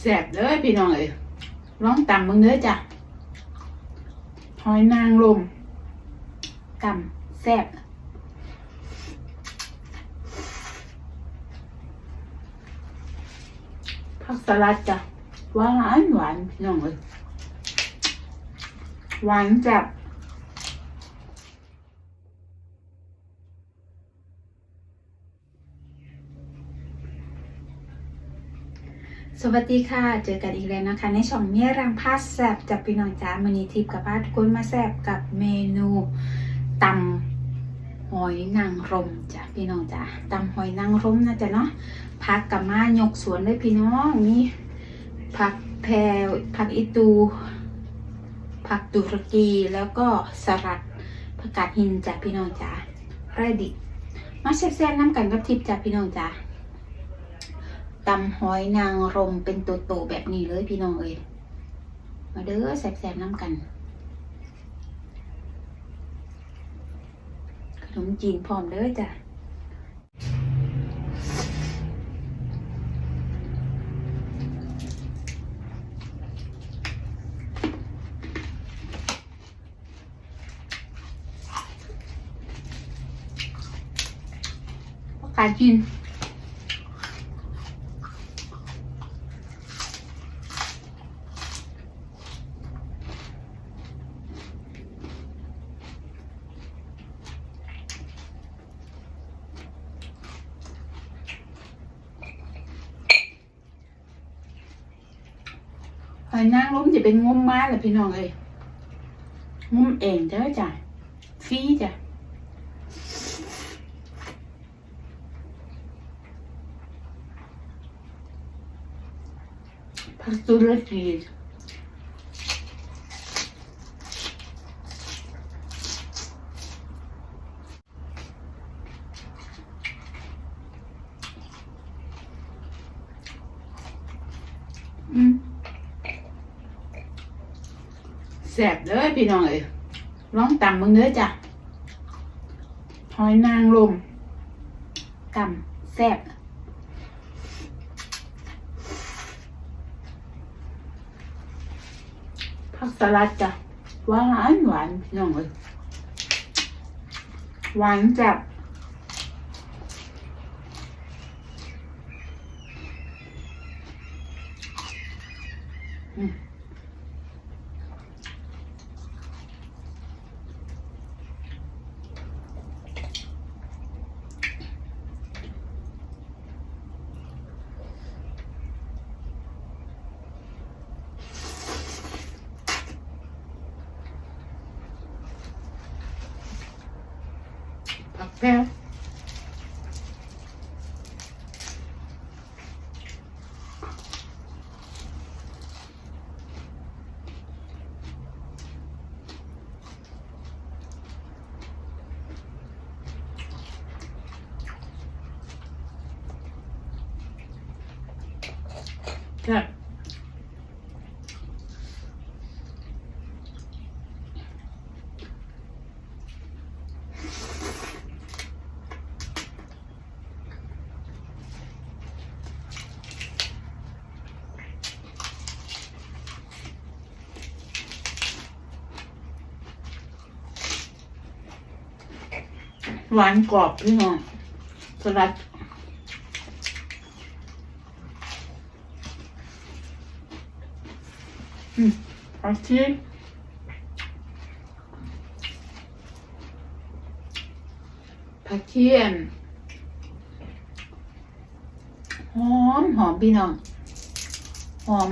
แสบเลยพี่น้องเอ้ยร้องต่ำมึงเด้อจ้ะหอยนางรมต่ำแสบผักสลัดจ้ะหวานหวานพี่น้องเอ้ยหวานจับ สวัสดีค่ะ เจอกันอีกแล้วนะคะ ในช่องเมียรังพาสแซบจากพี่น้องจ้ามันนี้ทิพกับพาทุกคนมาแซบกับเมนูตำหอยนางรมจ้ะพี่น้องจ้าตำหอยนางรมนะจ๊ะเนาะผักกับมายกสวนเลยพี่น้องนี่ผักแพรผักอีตูผักตุรกีแล้วก็สลัดผักกาดหินจ้ะพี่น้องจ้าไรดิมาแซ่บๆน้ำกันกับทิพจ้ะพี่น้องจ้า ตำหอยนางรมเป็นตัวโตแบบนี้เลยพี่น้องเอ้ยมาเด้อแสบๆน้ำกัน ขนมจีนพร้อมเด้อจ้ะประกาศกิน อยนางรมจะเป็นงมม้าแหละพี่น้องเอ้ยงมเองเด้อจ้ะฟรีจ้ะผักตุรกีอืม แสบเลยพี่น้องเอ้ยร้องต่ำมึงเด้อจ้ะหอยนางรมต่ำแสบผักสลัดจ้ะหวานหวานพี่น้องเอ้ยหวานจับ ผักแหวานกรอบพี่น้องสลัดอืมผักชีผักเทียมหอมหอมพี่น้อง หอม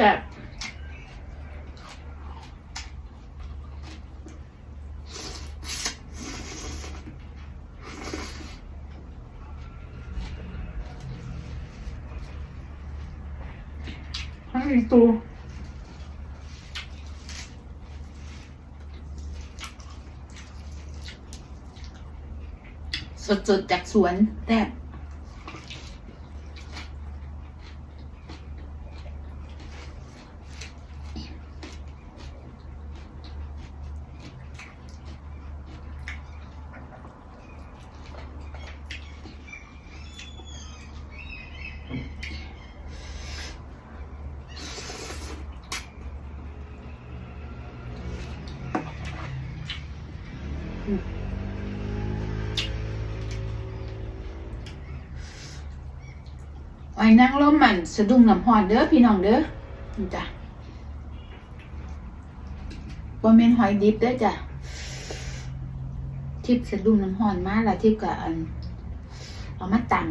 แซ่บ ทั้งอีตูสดๆจากสวนแซ่บ อ้อยนั่งล้มมันสะดุ้งน้ำหอนเด้อพี่น้องเด้อจ้ะบะเมนหอยดิบเด้อจ้ะทิพสะดุ้งน้ำหอนมาแล้วทิพกัอันเอามาตัง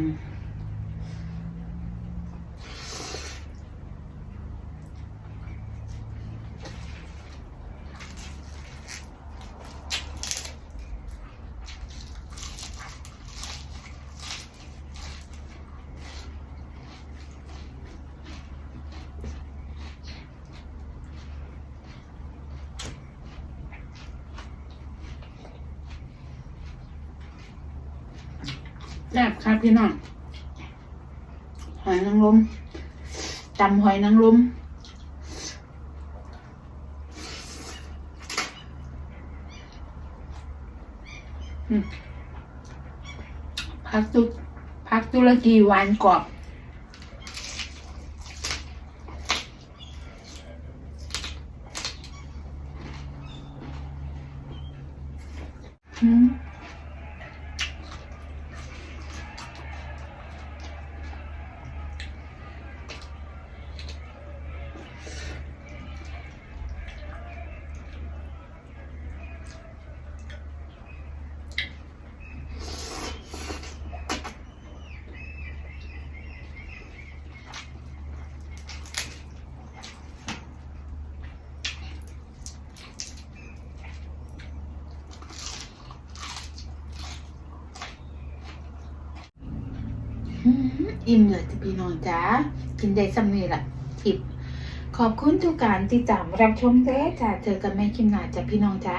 แซ่บครับพี่น้องหอยนางรมตำหอยนางรมพักตุพักตุรกีหวานกรอบอืม อิ่มเลยจะพี่น้องจ้ากินได้สำเนีละทิปขอบคุณทุกการติดตามรับชมเด้อจ้าเจอกันใหม่คิมหน้าจ้ะพี่น้องจ้า